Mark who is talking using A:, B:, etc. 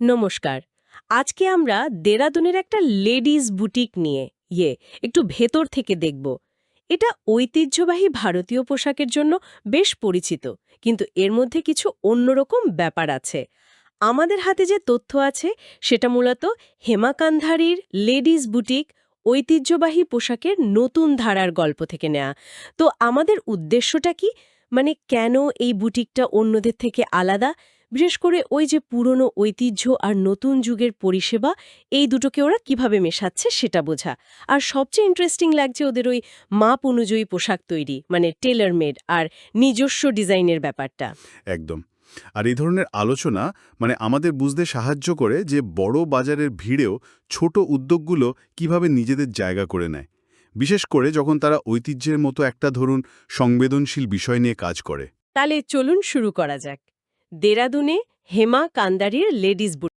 A: নমস্কার। আজকে আমরা দেরাদুনের একটা লেডিস বুটিক নিয়ে ইয়ে একটু ভেতর থেকে দেখব। এটা ঐতিহ্যবাহী ভারতীয় পোশাকের জন্য বেশ পরিচিত, কিন্তু এর মধ্যে কিছু অন্যরকম ব্যাপার আছে। আমাদের হাতে যে তথ্য আছে, সেটা মূলত হেমা কান্ধারির লেডিস বুটিক ঐতিহ্যবাহী পোশাকের নতুন ধারার গল্প থেকে নেয়া। তো আমাদের উদ্দেশ্যটা কি? মানে কেন এই বুটিকটা অন্যদের থেকে আলাদা? বিশেষ করে ওই যে পুরনো ঐতিহ্য আর নতুন যুগের পরিষেবা এই দুটোকে ওরা কীভাবে মেশাচ্ছে সেটা বোঝা। আর সবচেয়ে ইন্টারেস্টিং লাগছে ওদের ওই মাপ অনুযায়ী পোশাক তৈরি মানে টেলার মেড আর নিজস্ব ডিজাইনের ব্যাপারটা।
B: একদম। আর এই ধরনের আলোচনা মানে আমাদের বুঝতে সাহায্য করে যে বড় বাজারের ভিড়েও ছোট উদ্যোগগুলো কীভাবে নিজেদের জায়গা করে নেয়। বিশেষ করে যখন তারা ঐতিহ্যের মতো একটা ধরুন সংবেদনশীল বিষয় নিয়ে কাজ করে।
A: তাহলে চলুন শুরু করা যাক। দেরাদুনে হেমা কান্দারির লেডিস বুটিক